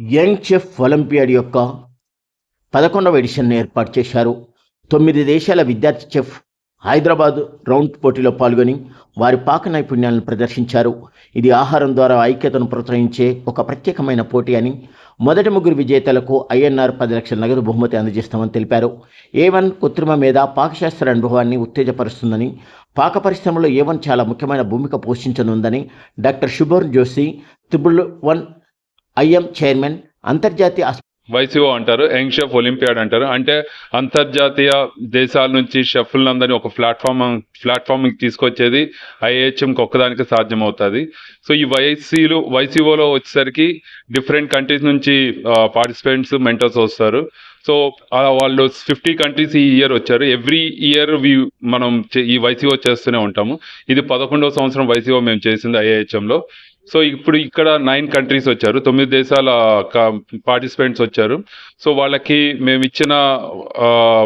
Young chef olympiad యొక్క పదకొండవ ఎడిషన్ను ఏర్పాటు చేశారు. తొమ్మిది దేశాల విద్యార్థి చెఫ్ హైదరాబాద్ రౌండ్ పోటీలో పాల్గొని వారి పాక నైపుణ్యాలను ప్రదర్శించారు. ఇది ఆహారం ద్వారా ఐక్యతను ప్రోత్సహించే ఒక ప్రత్యేకమైన పోటీ అని మొదటి ముగ్గురు విజేతలకు ఐఎన్ఆర్ పది లక్షల నగదు బహుమతి అందజేస్తామని తెలిపారు. ఏ వన్ కృత్రిమ మీద పాకశాస్త్ర అనుభవాన్ని ఉత్తేజపరుస్తుందని పాక పరిశ్రమలో ఏ వన్ చాలా ముఖ్యమైన భూమిక పోషించనుందని doctor Shubhor Joshi triple one IM chairman అంతర్జాతీయ వైసీఓ అంటారు యంగ్ షెఫ్ ఒలింపియాడ్ అంటారు. అంటే అంతర్జాతీయ దేశాల నుంచి షెఫ్లందరినీ ఒక ప్లాట్ఫామ్ ప్లాట్ఫామ్ తీసుకొచ్చేది ఐఏహెచ్ఎంకి ఒక్కదానికి సాధ్యమవుతుంది. సో ఈ వైసీలు వైసీఓలో వచ్చేసరికి డిఫరెంట్ కంట్రీస్ నుంచి పార్టిసిపెంట్స్ మెంటర్స్ వస్తారు. సో వాళ్ళు ఫిఫ్టీ కంట్రీస్ ఈ ఇయర్ వచ్చారు. ఎవ్రీ ఇయర్ వి మనం చే- ఈ వైసీఓ చేస్తూనే ఉంటాము. ఇది పదకొండవ సంవత్సరం వైసీఓ మేము చేసింది ఐఐహెచ్ఎంలో. సో ఇప్పుడు ఇక్కడ నైన్ కంట్రీస్ వచ్చారు. తొమ్మిది దేశాల పార్టిసిపెంట్స్ వచ్చారు. సో వాళ్ళకి మేము ఇచ్చిన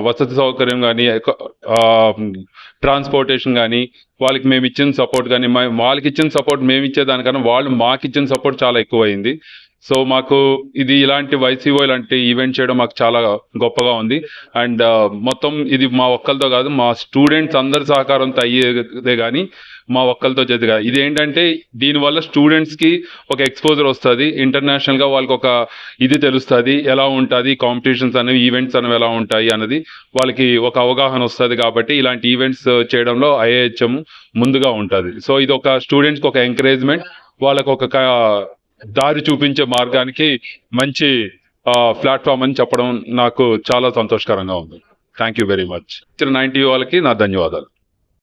వసతి సౌకర్యం కానీ ట్రాన్స్పోర్టేషన్ కానీ వాళ్ళకి మేము ఇచ్చిన సపోర్ట్ కానీ వాళ్ళకి ఇచ్చిన సపోర్ట్ మేము ఇచ్చే దానికన్నా వాళ్ళు మాకు ఇచ్చిన సపోర్ట్ చాలా ఎక్కువైంది. సో మాకు ఇది ఇలాంటి వైసీఓ ఇలాంటి ఈవెంట్ చేయడం మాకు చాలా గొప్పగా ఉంది. అండ్ uh, మొత్తం ఇది మా ఒక్కరితో కాదు మా స్టూడెంట్స్ అందరి సహకారంతో అయ్యేదే కానీ మా ఒక్కరితో చేతి కాదు. ఇది ఏంటంటే దీనివల్ల స్టూడెంట్స్కి ఒక ఎక్స్పోజర్ వస్తుంది. ఇంటర్నేషనల్గా వాళ్ళకి ఒక ఇది తెలుస్తుంది ఎలా ఉంటుంది కాంపిటీషన్స్ అనేవి ఈవెంట్స్ అనేవి ఎలా ఉంటాయి అన్నది వాళ్ళకి ఒక అవగాహన వస్తుంది కాబట్టి ఇలాంటి ఈవెంట్స్ చేయడంలో ఐఏహెచ్ఎం ముందుగా ఉంటుంది. సో ఇది ఒక స్టూడెంట్స్కి ఒక ఎంకరేజ్మెంట్ వాళ్ళకు ఒక దారి చూపించే మార్గానికి మంచి ప్లాట్ఫామ్ అని చెప్పడం నాకు చాలా సంతోషకరంగా ఉంది. థ్యాంక్ యూ వెరీ మచ్ ఇచ్చిన నైన్టీ వాళ్ళకి నా ధన్యవాదాలు.